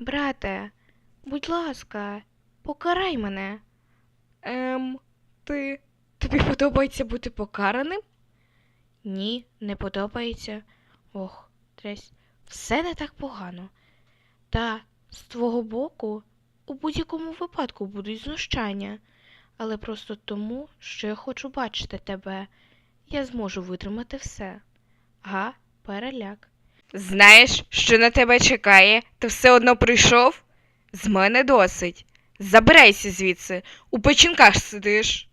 Брате, будь ласка, покарай мене. Ем, ти. Тобі подобається бути покараним? Ні, не подобається. Ох, тресь, все не так погано. Та з твого боку у будь-якому випадку будуть знущання, але просто тому, що я хочу бачити тебе, я зможу витримати все. Га, переляк. Знаєш, що на тебе чекає? Ти все одно прийшов? З мене досить. Забирайся звідси, у печінках сидиш.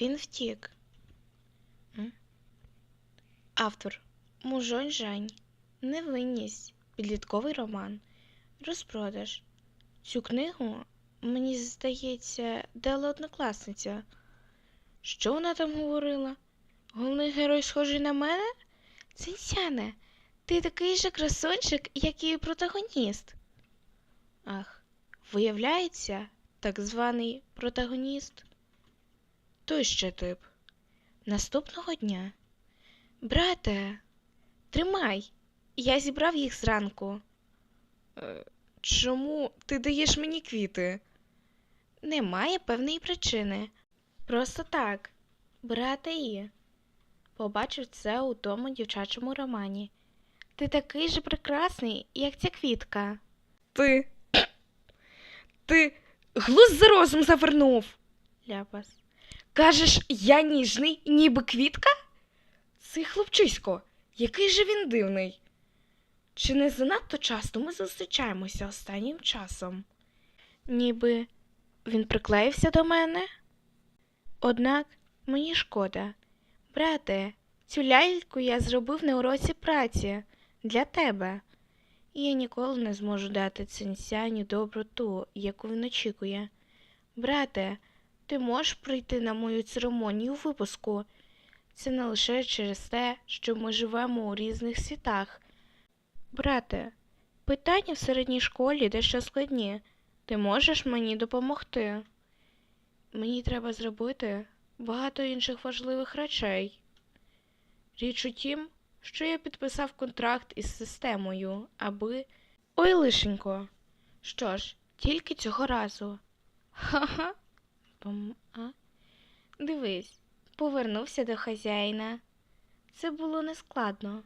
Він втік. Автор Мужонь Жань. Невинність. Підлітковий роман. Розпродаж. Цю книгу, мені здається, дала однокласниця. Що вона там говорила? Головний герой схожий на мене? Цинсяне, ти такий же красунчик, як і протагоніст. Ах, виявляється, так званий протагоніст. Той ще тип. Наступного дня. Брате, тримай. Я зібрав їх зранку. Е, чому ти даєш мені квіти? Немає певної причини. Просто так. Брате І. Побачив це у тому дівчачому романі. Ти такий же прекрасний, як ця квітка. Ти. Ти глузд за розум завернув. Ляпас. Кажеш, я ніжний, ніби квітка? Цей хлопчисько, який же він дивний. Чи не занадто часто ми зустрічаємося останнім часом? Ніби він приклеївся до мене? Однак мені шкода. Брате, цю ляльку я зробив на уроці праці для тебе. І я ніколи не зможу дати цинсяню доброту, яку він очікує. Брате, ти можеш прийти на мою церемонію випуску. Це не лише через те, що ми живемо у різних світах. Брате, питання в середній школі дещо складні. Ти можеш мені допомогти? Мені треба зробити багато інших важливих речей. Річ у тім, що я підписав контракт із системою, аби. Ой, лишенько. Що ж, тільки цього разу. Ха-ха. Дивись, повернувся до хазяїна. Це було нескладно.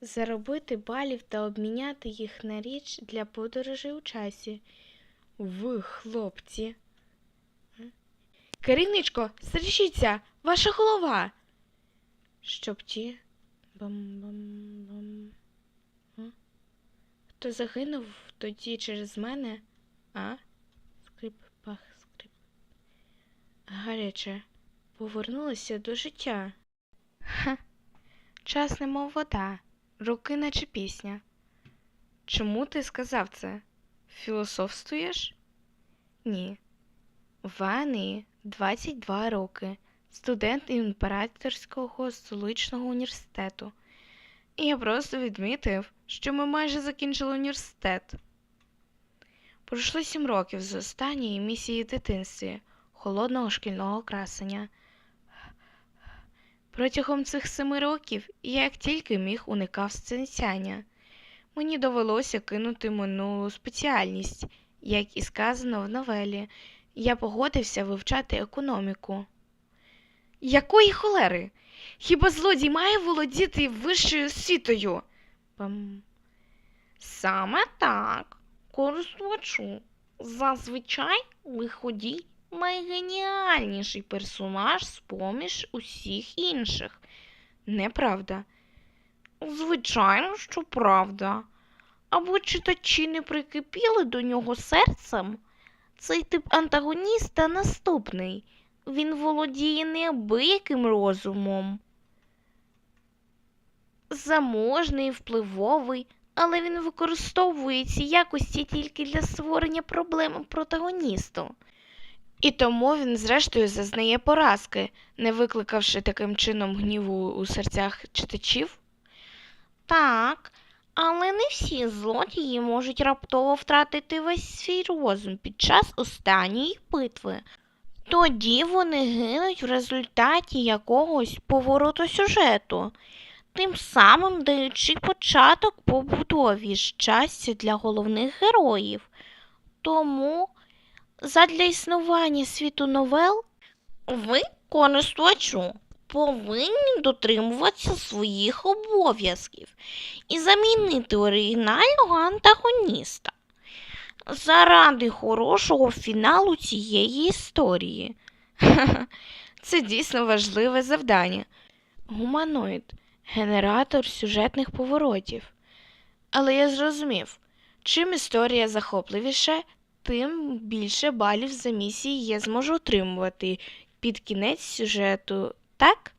Заробити балів та обміняти їх на річ для подорожей у часі. Ви, хлопці. Керівничко, стережіться, ваша голова. Щоб ті. Бам-бам-бам. Хто загинув тоді через мене? А? Скрип, пах, скрип. Гаряче. Повернулася до життя. Ха. Час немов вода, руки наче пісня. Чому ти сказав це? Філософствуєш? Ні. Вані 22 роки, студент імператорського столичного університету. І я просто відмітив, що ми майже закінчили університет. Пройшло сім років з останньої місії в дитинстві, холодного шкільного красення. Протягом цих семи років я як тільки міг уникав сценсяння. Мені довелося кинути минулу спеціальність, як і сказано в новелі, я погодився вивчати економіку. Якої холери? Хіба злодій має володіти вищою освітою? Пам. Саме так, користувачу. Зазвичай виходій найгеніальніший персонаж з-поміж усіх інших. Неправда. Звичайно, що правда. Або читачі не прикипіли до нього серцем. Цей тип антагоніста наступний. Він володіє неабияким розумом. Заможний, впливовий, але він використовує ці якості тільки для створення проблем протагоністу. І тому він, зрештою, зазнає поразки, не викликавши таким чином гніву у серцях читачів. Так, але не всі злодії можуть раптово втратити весь свій розум під час останньої битви. Тоді вони гинуть в результаті якогось повороту сюжету. тим самим даючи початок побудові щастя для головних героїв. Тому задля існування світу новел ви, користувачу, повинні дотримуватися своїх обов'язків і замінити оригінального антагоніста заради хорошого фіналу цієї історії. Це дійсно важливе завдання. Гуманоїд генератор сюжетних поворотів. Але я зрозумів, чим історія захопливіша, тим більше балів за місії я зможу отримувати під кінець сюжету, так?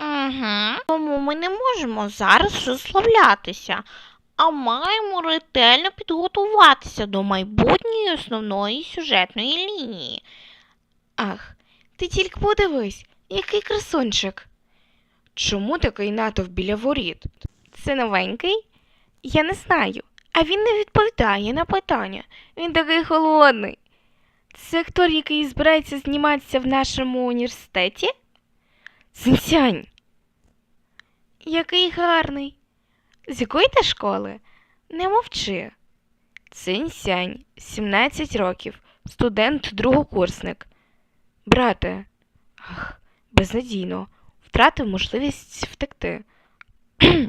Угу. Тому ми не можемо зараз розслаблятися, а маємо ретельно підготуватися до майбутньої основної сюжетної лінії. Ах, ти тільки подивись, який красунчик. Чому такий натовп біля воріт? Це новенький? Я не знаю. А він не відповідає на питання. Він такий холодний. Це актор, який збирається зніматися в нашому університеті? Цинцянь. Який гарний. З якої ти школи? Не мовчи. Цинцянь, 17 років, студент другокурсник. Брате, ах, безнадійно, втратив можливість втекти.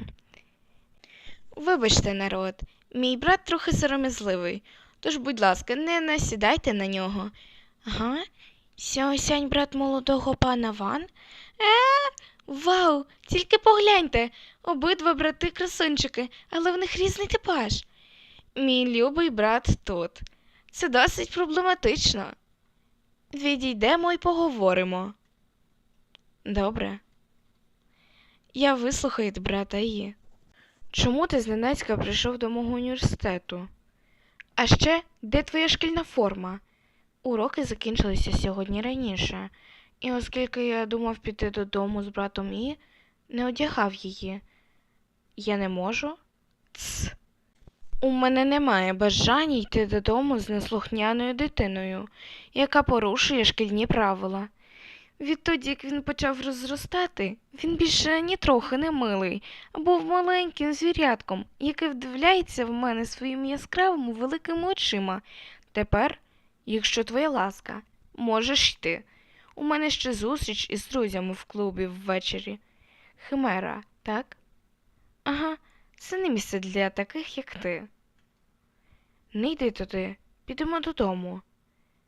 Вибачте, народ, мій брат трохи сором'язливий, тож, будь ласка, не насідайте на нього. Ага, сяосянь брат молодого пана Ван? Е, вау, тільки погляньте, обидва брати красунчики, але в них різний типаж. Мій любий брат тут. Це досить проблематично. Відійдемо і поговоримо. Добре. Я вислухаю брата її. Чому ти зненацька прийшов до мого університету? А ще, де твоя шкільна форма? Уроки закінчилися сьогодні раніше, і оскільки я думав піти додому з братом І, не одягав її. Я не можу? Ц. У мене немає бажання йти додому з неслухняною дитиною, яка порушує шкільні правила. Відтоді, як він почав розростати, він більше нітрохи не милий, а був маленьким звірятком, який вдивляється в мене своїми яскравими великими очима. Тепер, якщо твоя ласка, можеш йти. У мене ще зустріч із друзями в клубі ввечері. Химера, так? Ага, це не місце для таких, як ти. Не йди туди, підемо додому.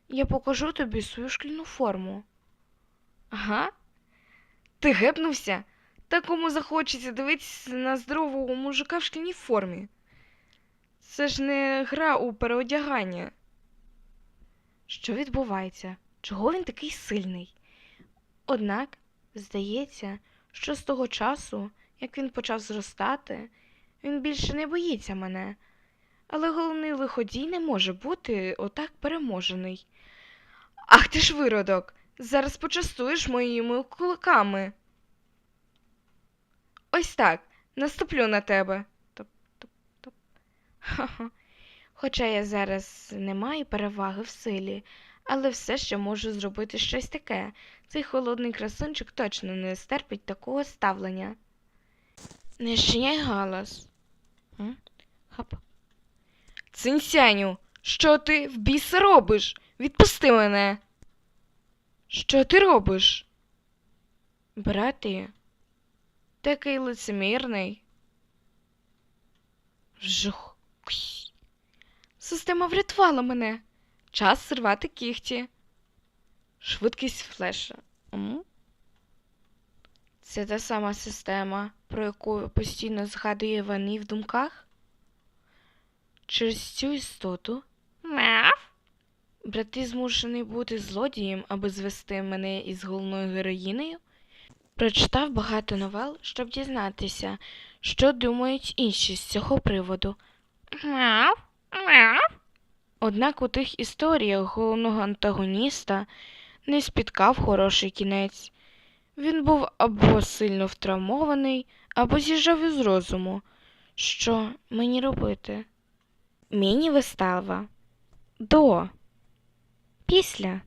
Я покажу тобі свою шкільну форму. Ага. Ти гепнувся? Та кому захочеться дивитися на здорового мужика в шкільній формі. Це ж не гра у переодягання. Що відбувається? Чого він такий сильний? Однак, здається, що з того часу, як він почав зростати, він більше не боїться мене. Але головний лиходій не може бути отак переможений. Ах ти ж виродок! Зараз почастуєш моїми кулаками. Ось так, наступлю на тебе. Хоча я зараз не маю переваги в силі, але все ще можу зробити щось таке. Цей холодний красунчик точно не стерпить такого ставлення. Не щиняй галас. Хап. Цинсяню, що ти в біса робиш? Відпусти мене. Що ти робиш? Браті, такий лицемірний. Кусь. Система врятувала мене. Час зривати кігті. Швидкість флеша. Це та сама система, про яку постійно згадує Вані в думках? Через цю істоту Мяв. брати змушений бути злодієм, аби звести мене із головною героїнею? Прочитав багато новел, щоб дізнатися, що думають інші з цього приводу. Мяв. Мяв. Однак у тих історіях головного антагоніста не спіткав хороший кінець. Він був або сильно втравмований, або з'їжджав із розуму. Що мені робити? Міні-вистава. До. Після.